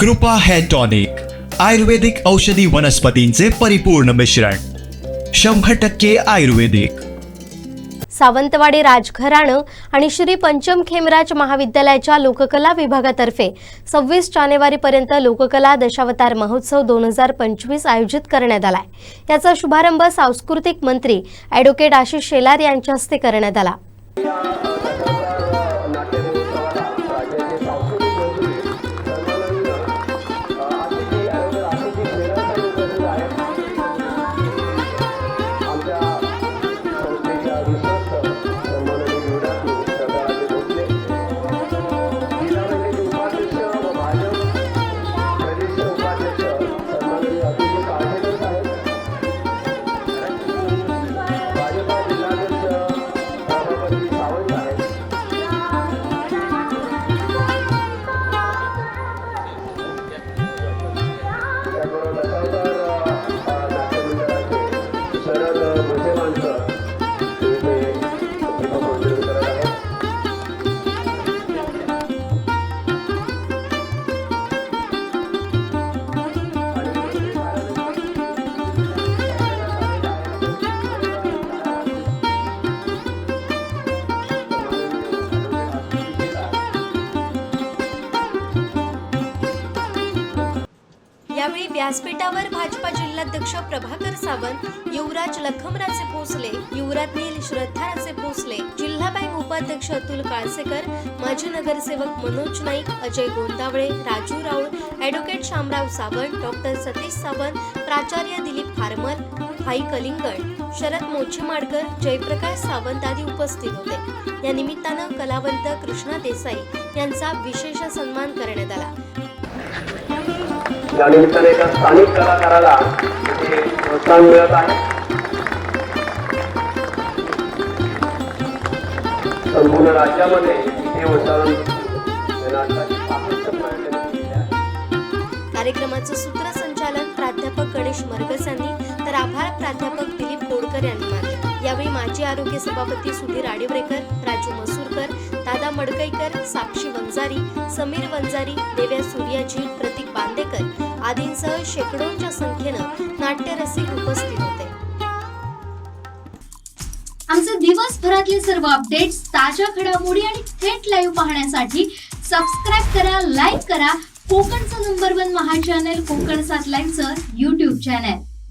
कृपा hair tonic आयुर्वेदिक औषधी वनस्पतींचे परिपूर्ण मिश्रण शंभर टक्के आयुर्वेदिक. सावंतवाडी राजघराणं आणि श्री पंचम खेमराज महाविद्यालयाच्या लोककला विभागातर्फे सव्वीस जानेवारीपर्यंत लोककला दशावतार महोत्सव दोन हजार पंचवीस आयोजित करण्यात आलाय. याचा शुभारंभ सांस्कृतिक मंत्री ॲडव्होकेट आशिष शेलार यांच्या हस्ते करण्यात आला. यावेळी व्यासपीठावर भाजपा जिल्हाध्यक्ष प्रभाकर सावंत युवराज लखमराचे भोसले युवराज्ञी श्रद्धाराचे भोसले जिल्हा बँक उपाध्यक्ष अतुल काळसेकर माजी नगरसेवक मनोज नाईक अजय गोंदावळे राजू राऊळ ॲडव्होकेट शामराव सावंत डॉक्टर सतीश सावंत प्राचार्य दिलीप फारमल भाई कलिंगड शरद मोचीमाडकर जयप्रकाश सावंत आदी उपस्थित होते. या निमित्तानं कलावंत कृष्णा देसाई यांचा विशेष सन्मान करण्यात आला. या निमित्ताने एका स्थानिक कलाकाराला प्रोत्साहन मिळत आहे. संपूर्ण राज्यामध्ये हे वसवून कार्यक्रमाचं सूत्रसंचालन प्राध्यापक गणेश मरगस यांनी तर आभार प्राध्यापक दिलीप कोडकर यांनी मानले. यावेळी माजी आरोग्य सभापती सुधीर आडिवरेकर राजू मसूरकर दादा मडकईकर साक्षी वंजारी समीर वंजारी देव्या सूर्याजी प्रतीक बांदेकर आदींसह शेकडोंच्या संख्येनं नाट्यरसिक उपस्थित होते. आमचे दिवसभरातले सर्व अपडेट्स ताज्या घडामोडी आणि थेट लाईव्ह पाहण्यासाठी सबस्क्राईब करा लाईक करा. कोकणचं नंबर वन महा चॅनल कोकण सात लाईव्हचं युट्यूब चॅनल